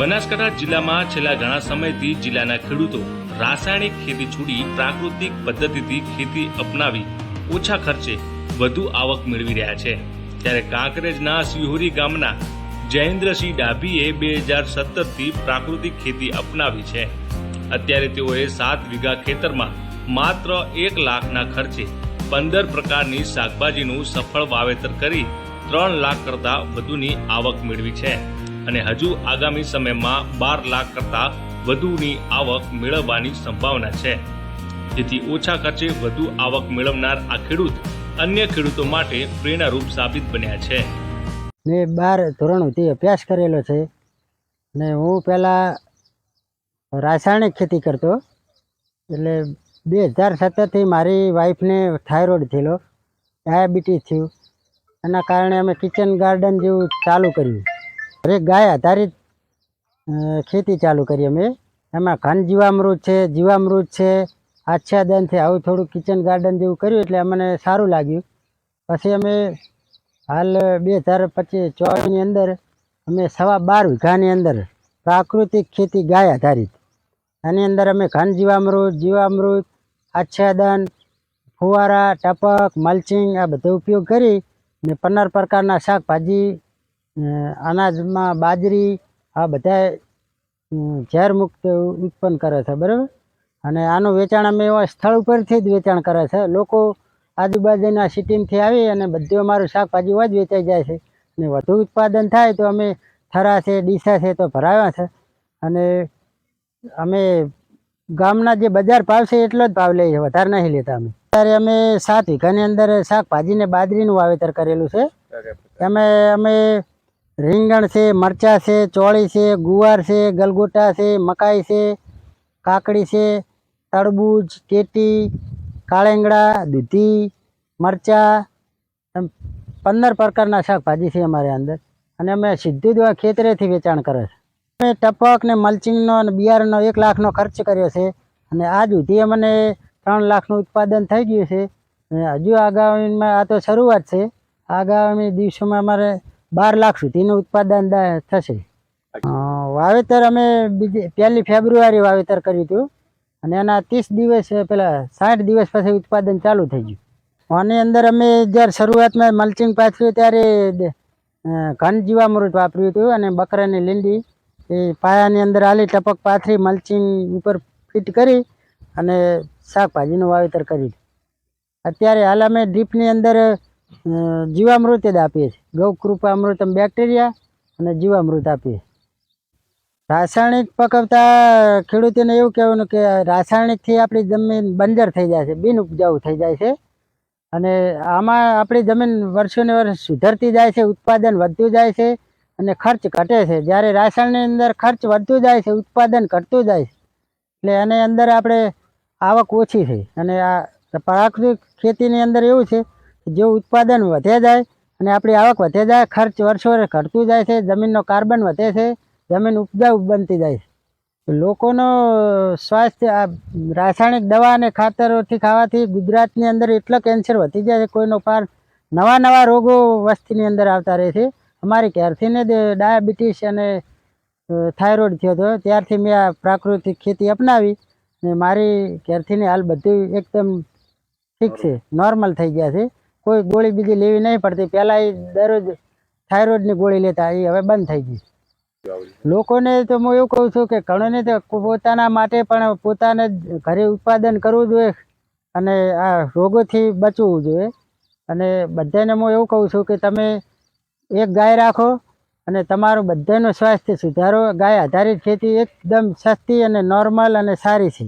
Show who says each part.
Speaker 1: બનાસકાંઠા જિલ્લામાં છેલ્લા ઘણા સમયથી જિલ્લાના ખેડૂતો રાસાયણિક ખેતી છોડી પ્રાકૃતિક પદ્ધતિથી ખેતી અપનાવી ઓછા ખર્ચે વધુ આવક મેળવી રહ્યા છે. ત્યારે કાંકરેજના સિહોરી ગામના જયેન્દ્રસિંહ ડાભીએ બે હજાર સત્તરથી પ્રાકૃતિક ખેતી અપનાવી છે. અત્યારે તેઓએ સાત વીઘા ખેતરમાં માત્ર એક લાખના ખર્ચે પંદર પ્રકારની શાકભાજીનું સફળ વાવેતર કરી ત્રણ લાખ કરતાં વધુની આવક મેળવી છે. અને હજુ આગામી સમયમાં બાર લાખ કરતાં વધુની આવક મેળવવાની સંભાવના છે. જેથી ઓછા ખર્ચે વધુ આવક મેળવનાર આ ખેડૂત અન્ય ખેડૂતો માટે પ્રેરણારૂપ સાબિત બન્યા છે.
Speaker 2: મેં બાર ધોરણ સુધી અભ્યાસ કરેલો છે. ને હું પહેલાં રાસાયણિક ખેતી કરતો. એટલે બે હજાર સત્તરથી મારી વાઈફને થાઇરોઇડ થયેલો. ડાયાબિટીસ થયું. એના કારણે અમે કિચન ગાર્ડન જેવું ચાલુ કર્યું. દરેક ગાય આધારિત ખેતી ચાલુ કરી અમે. એમાં ઘન જીવામૃત છે જીવામૃત છે, આચ્છાદન છે, આવું થોડું કિચન ગાર્ડન જેવું કર્યું એટલે અમને સારું લાગ્યું. પછી અમે હાલ બે હજાર પચીસ ચોવીસની અંદર અમે સવા બાર વીઘાની અંદર પ્રાકૃતિક ખેતી ગાય આધારિત. આની અંદર અમે ઘન જીવામૃત જીવામૃત, આચ્છાદન, ફુવારા, ટપક, મલ્ચિંગ આ બધો ઉપયોગ કરી ને પંદર પ્રકારના શાકભાજી અનાજમાં બાજરી આ બધા અમ, ઝેરમુક્ત ઉત્પન્ન કરે છે બરાબર? અને આનું વેચાણ અમે એવા સ્થળ ઉપરથી જ વેચાણ કરે છે. લોકો આજુબાજુના સિટીમાંથી આવી અને બધું અમારું શાકભાજી જ વેચાઈ જાય છે. અને વધુ ઉત્પાદન થાય તો અમે થરા છે ડીસા છે તો ભરાવ્યા છે. અને અમે ગામના જે બજાર ભાવ છે એટલો જ ભાવ લઈએ છીએ વધારે નહીં લેતા અમે. અત્યારે અમે સાત વીઘાની અંદર શાકભાજી ને બાજરીનું વાવેતર કરેલું છે. એમાં અમે રીંગણ છે, મરચાં છે, ચોળી છે, ગુવાર છે, ગલગોટા છે, મકાઈ છે, કાકડી છે, તરબૂચ, કેટી, કાળેંગડા, દૂધી, મરચાં પંદર પ્રકારના શાકભાજી છે અમારે અંદર. અને અમે સીધું જ ખેતરેથી વેચાણ કરે છે. અમે ટપક ને મલ્ચિંગનો અને બિયારણનો એક લાખનો ખર્ચ કર્યો છે. અને આજ સુધી અમને ત્રણ લાખનું ઉત્પાદન થઈ ગયું છે. હજુ આગામીમાં આ તો શરૂઆત છે. આગામી દિવસોમાં અમારે બાર લાખ સુધીનું ઉત્પાદન થશે. વાવેતર અમે બીજી, પહેલી ફેબ્રુઆરી વાવેતર કર્યું હતું. અને એના ત્રીસ દિવસ, પેલા સાઠ દિવસ પછી ઉત્પાદન ચાલુ થઈ ગયું. આની અંદર અમે જ્યારે શરૂઆતમાં મલ્ચિંગ પાથર્યું ત્યારે ઘન જીવામૃત વાપર્યું હતું અને બકરાની લીંડી એ પાયાની અંદર આલી ટપક પાથરી મલ્ચિંગ ઉપર ફિટ કરી અને શાકભાજીનું વાવેતર કર્યું. અત્યારે હાલ અમે ડ્રીપની અંદર જીવામૃત જ આપીએ છીએ. ગૌકૃપા અમૃતમ બેક્ટેરિયા અને જીવામૃત આપીએ રાસાયણિક પકવતા ખેડૂતોને એવું કહેવાનું કે રાસાયણિકથી આપણી જમીન બંજર થઈ જાય છે, બિન ઉપજાઉ થઈ જાય છે. અને આમાં આપણી જમીન વર્ષોને વર્ષ સુધરતી જાય છે, ઉત્પાદન વધતું જાય છે અને ખર્ચ ઘટે છે. જ્યારે રાસાયણની અંદર ખર્ચ વધતું જાય છે, ઉત્પાદન ઘટતું જાય છે. એટલે એની અંદર આપણે આવક ઓછી થઈ. અને આ પ્રાકૃતિક ખેતીની અંદર એવું છે જે ઉત્પાદન વધે જાય અને આપણી આવક વધે જાય, ખર્ચ વર્ષો ઘટતું જાય છે, જમીનનો કાર્બન વધે છે, જમીન ઉપજાઉ બનતી જાય છે. લોકોનો સ્વાસ્થ્ય, આ રાસાયણિક દવા અને ખાતરોથી ખાવાથી ગુજરાતની અંદર એટલો કેન્સર વધી જાય છે, કોઈનો પાર નવા નવા રોગો વસ્તીની અંદર આવતા રહે છે. અમારી ક્યારથી ને જ ડાયાબિટીસ અને થાઇરોઇડ થયો હતો, ત્યારથી મેં આ પ્રાકૃતિક ખેતી અપનાવી ને મારી ક્યારથી હાલ બધું એકદમ ઠીક છે, નોર્મલ થઈ ગયા છે. કોઈ ગોળી બીજી લેવી નહીં પડતી. પહેલાં એ દરરોજ થાઇરોઇડની ગોળી લેતા. એ હવે બંધ થઈ ગઈ. લોકોને તો હું એવું કહું છું કે ઘણોને તો પોતાના માટે પણ પોતાને ઘરે ઉત્પાદન કરવું જોઈએ અને આ રોગોથી બચવું જોઈએ. અને બધાને હું એવું કહું છું કે તમે એક ગાય રાખો અને તમારું બધાનું સ્વાસ્થ્ય સુધારો. ગાય આધારિત ખેતી એકદમ સસ્તી અને નોર્મલ અને સારી છે.